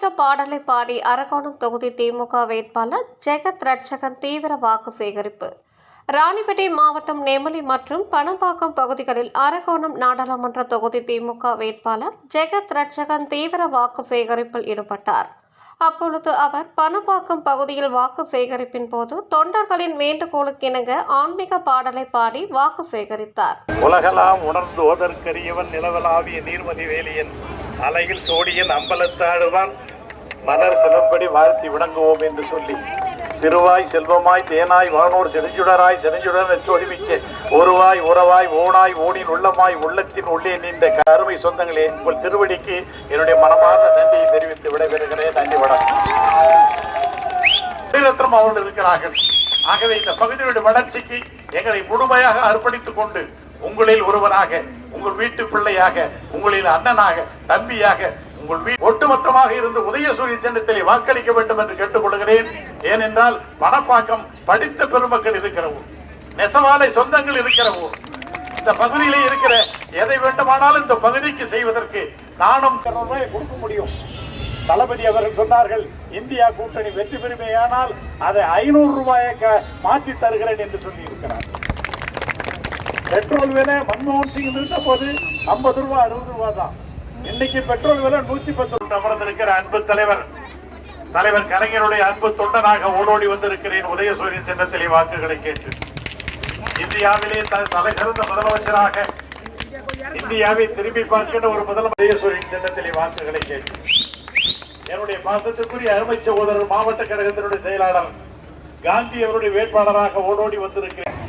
ஆன்மீக பாடலை பாடி அரக்கோணம் தொகுதி திமுக வேட்பாளர் ஜெகத் ரட்சகன் தீவிர வாக்கு சேகரிப்பு. ராணிப்பேட்டை மாவட்டம் நெமலி மற்றும் பணம்பாக்கம் பகுதிகளில் அரக்கோணம் நாடாளுமன்ற தொகுதி திமுக வேட்பாளர் ஜெகத் ரட்சகன் தீவிர வாக்கு சேகரிப்பில் ஈடுபட்டார். அப்பொழுது அவர் பணப்பாக்கம் பகுதியில் வாக்கு சேகரிப்பின் போது தொண்டர்களின் வேண்டுகோளுக்கிணங்க ஆன்மீக பாடலை பாடி வாக்கு சேகரித்தார். உலகெல்லாம் உணர்ந்து ஓதற்கரியவன் நிலவலாவிய நீர்மதி வேலியன் அலையில் சோடியன் அம்பலத்தாடுவான் மலர் சிலம்படி வாழ்த்தி விளங்குவோம் என்று சொல்லி. திருவாய் செல்வமாய் தேனாய் வானோர் செடுஞ்சுடராய் செடுஞ்சுடர் நெச்சொடிமிக்க ஒருவாய் உறவாய் ஓனாய் ஓனின் உள்ளமாய் உள்ளத்தின் உள்ளே நீண்ட கருமை சொந்தங்களே உங்கள் திருவடிக்கு என்னுடைய மனமார்ந்த நன்றியை தெரிவித்து விடைபெறுகிறேன். நன்றி வணக்கம். அவர்கள் இருக்கிறார்கள். ஆகவே இந்த பகுதியுடைய வளர்ச்சிக்கு எங்களை முழுமையாக அர்ப்பணித்துக் கொண்டு உங்களில் ஒருவனாக உங்கள் வீட்டு பிள்ளையாக உங்களில் அண்ணனாக தம்பியாக உங்கள் வீடு ஒட்டுமொத்தமாக இருந்து உதயசூரிய சின்னத்திலே வாக்களிக்க வேண்டும் என்று கேட்டுக்கொள்கிறேன். ஏனென்றால் மணப்பாக்கம் படித்த பெருமக்கள் இருக்கிற ஊர். நெசவாலை சொந்தங்கள் இருக்கிற ஊர். இந்த பகுதியிலே இருக்கிற எதை வேண்டுமானாலும் இந்த பகுதிக்கு செய்வதற்கு நானும் ரூபாயை கொடுக்க முடியும். தளபதி அவர்கள் சொன்னார்கள் இந்தியா கூட்டணி வெற்றி பெறுமையானால் அதை ஐநூறு ரூபாயை மாற்றி தருகிறேன் என்று சொல்லி இருக்கிறார் பெட்ரோல் விலை மன்மோகன் சிங் இருந்த போது ஐம்பது ரூபாய் அறுபது ரூபாய் தான். இன்னைக்கு பெட்ரோல் விலை நூத்தி பத்து ரூபாய் அமர்ந்திருக்கிற அன்பு தலைவர் தலைவர் கலைஞருடைய அன்பு தொண்டனாக ஓடோடி வந்திருக்கிறேன். உதயசூரியன் சின்னத்திலே வாக்குகளை கேட்டு. இந்தியாவிலே த- தலை சிறந்த முதலமைச்சராக இந்தியாவை திரும்பி பார்க்கின்ற ஒரு முதலமைச்சர் உதயசூரியன் சின்னத்திலே வாக்குகளை கேட்டு. என்னுடைய பாசத்துக்குரிய அருமை சகோதரர் மாவட்ட கழகத்தினுடைய செயலாளர் காந்தி அவருடைய வேட்பாளராக ஓடோடி வந்திருக்கிறேன்.